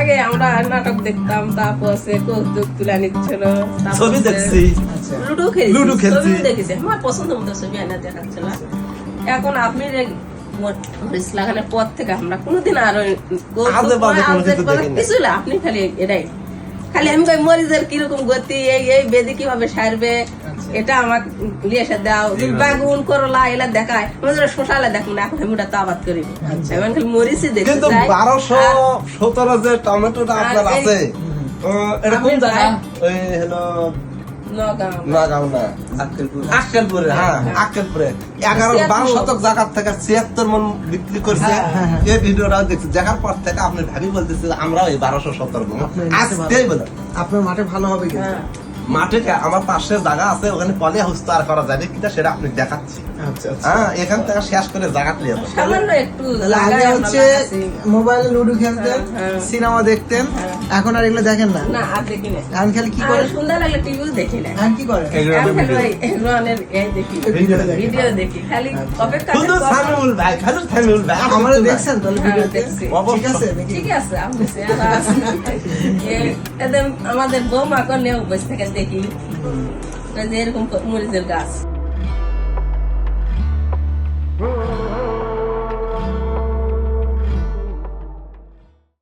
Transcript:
আগে আমরা নাটক দেখতাম তারপর সে কৌতুক তুলে নিচ্ছিল ছবি দেখছি আচ্ছা লুডো খেলছি লুডো খেলছি। দেখেছি আমার পছন্দ মতো ছবি এনে দেখাচ্ছিল এখন আপনি মরিচ লাগানোর পর থেকে আমরা কোনোদিন আর কিছু না। আপনি খালি এটাই খালি আমি কই মরিচের কীরকম গতি এই এই বেদি কীভাবে সারবে। এটা আমার লিয়ে দাও বেগুন করলা এলা দেখায়। আমাদের শোষালে দেখুন এখন আমি ওটা তো আবাদ করি। আচ্ছা। আমি খালি মরিচই দেখতে কিন্তু বারোশো সতেরো যে টমেটোটা আপনার আছে এটা কোন জায়গা? ওই হলো হ্যাঁ এগারো বারো শতক জায়গার ছিয়াত্তর মন বিক্রি করছে। হ্যাঁ, হ্যাঁ। এই ভিডিওটা দেখছি। দেখার পর থেকে আপনি ভাবি বলতেছে আমরা ওই বারোশো সত্তর আপনার মাঠে আজকেই বলে। আপনার মাঠে ভালো হবে কিন্তু। মাঠে আমার পাশে জায়গা আছে ওখানে পলি হাউস তৈরি করা যাবে কিনা সেটা আপনি দেখাচ্ছি। আচ্ছা আচ্ছা। হ্যাঁ এখান থেকে শেষ করে জায়গা নিয়ে যাব। একটু আগে হচ্ছে মোবাইলে লুডো খেলতেন হ্যাঁ, হ্যাঁ। সিনেমা দেখতেন। এখন আর এগুলো দেখেন না? না আর দেখি না। এখন খালি কি আর করেন সুন্দর লাগলে টিভিও দেখি না। এখন কি দেখি। ভিডিও দেখি। খালি আচ্ছা। অপেক্ষা শুধু সামিউল ভাই খালি সামিউল ভাই। আর আমাদের দেখছেন দেখছি। ঠিক আছে ঠিক আপনি আমাদের বৌমা করলেও বসে থেকে দেখি ওই যে এরকম মরিচের গাছ